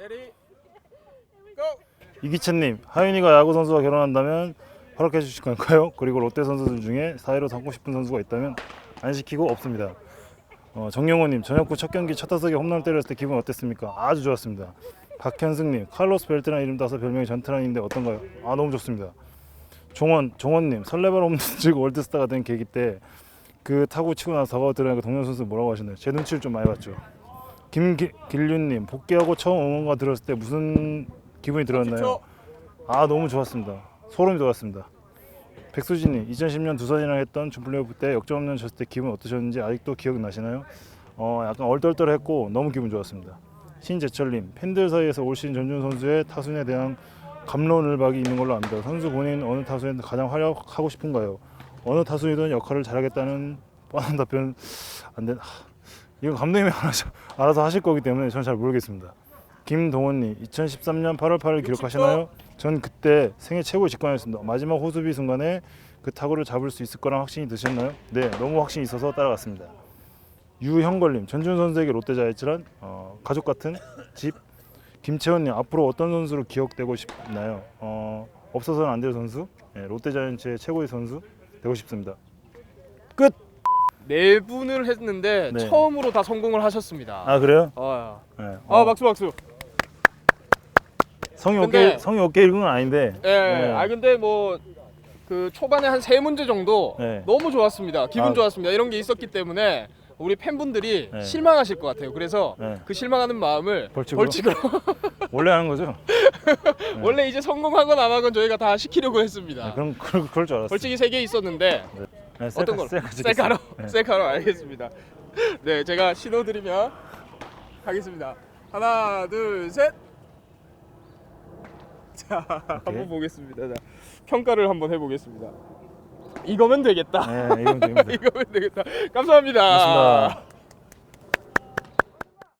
레디 고! 이기찬님, 하윤이가 야구 선수와 결혼한다면 허락해 주실 건가요? 그리고 롯데 선수들 중에 사회로 삼고 싶은 선수가 있다면 안 시키고 없습니다. 어, 정영호님, 저녁 후첫 경기 첫 타석에 홈런 때렸을 때 기분 어땠습니까? 아주 좋았습니다. 박현승님, 카를로스 벨트란 이름 따서 별명이 전트란인데 어떤가요? 아 너무 좋습니다. 종원, 종원님, 설레발 홈런 치고 월드스타가 된 계기 때 그 타구 치고 나서 더가우 들어가니까 동료 선수 뭐라고 하시나요? 제 눈치를 좀 많이 봤죠. 김길윤님, 복귀하고 처음 응원가 들었을 때 무슨 기분이 들었나요? 10초. 아 너무 좋았습니다. 소름이 돋았습니다. 백수진님 2010년 두산이랑 했던 준플레이오프 때 역전 없는 졌을 때 기분 어떠셨는지 아직도 기억나시나요? 어 약간 얼떨떨했고 너무 기분 좋았습니다. 신재철님 팬들 사이에서 올 시즌 전준 선수의 타순에 대한 감론을박이 있는 걸로 압니다. 선수 본인 어느 타순에 가장 활약하고 싶은가요? 어느 타순이든 역할을 잘하겠다는 뻔한 답변 안 된. 하, 이거 감독님이 알아서, 알아서 하실 거기 때문에 저는 잘 모르겠습니다. 김동원님 2013년 8월 8일 기록하시나요? 전 그때 생애 최고의 직관이었습니다. 마지막 호수비 순간에 그 타구를 잡을 수 있을 거란 확신이 드셨나요? 네, 너무 확신이 있어서 따라갔습니다. 유형걸님, 전준 선수에게 롯데 자이츠란 어, 가족 같은 집. 김채원님, 앞으로 어떤 선수로 기억되고 싶나요? 어, 없어서는 안 될 선수. 네, 롯데 자이언츠의 최고의 선수 되고 싶습니다. 끝. 네 분을 했는데 네. 처음으로 다 성공을 하셨습니다. 아 그래요? 아, 네. 아 어, 박수 박수. 성이 근데- 어깨 성이 어깨 읽은 건 아닌데. 예. 네. 아 근데 뭐 그 초반에 한 세 문제 정도 네. 너무 좋았습니다. 기분 아. 좋았습니다. 이런 게 있었기 때문에 우리 팬분들이 네. 실망하실 것 같아요. 그래서 네. 그 실망하는 마음을 벌칙으로? 원래 하는 거죠? 원래 이제 성공하건 안 하건 저희가 다 시키려고 했습니다. 네, 그럼 그럴, 그럴 줄 알았어요. 벌칙이 세 개 있었는데 네, 어떤 걸로? 셀카로 네. 셀카로 알겠습니다. 네, 제가 신호 드리면 하겠습니다. 하나, 둘, 셋. 자, 한번 보겠습니다. 자, 평가를 한번 해보겠습니다. 이거면 되겠다. 네, 이건 됩니다. 이거면 되겠다. 감사합니다. 고맙습니다.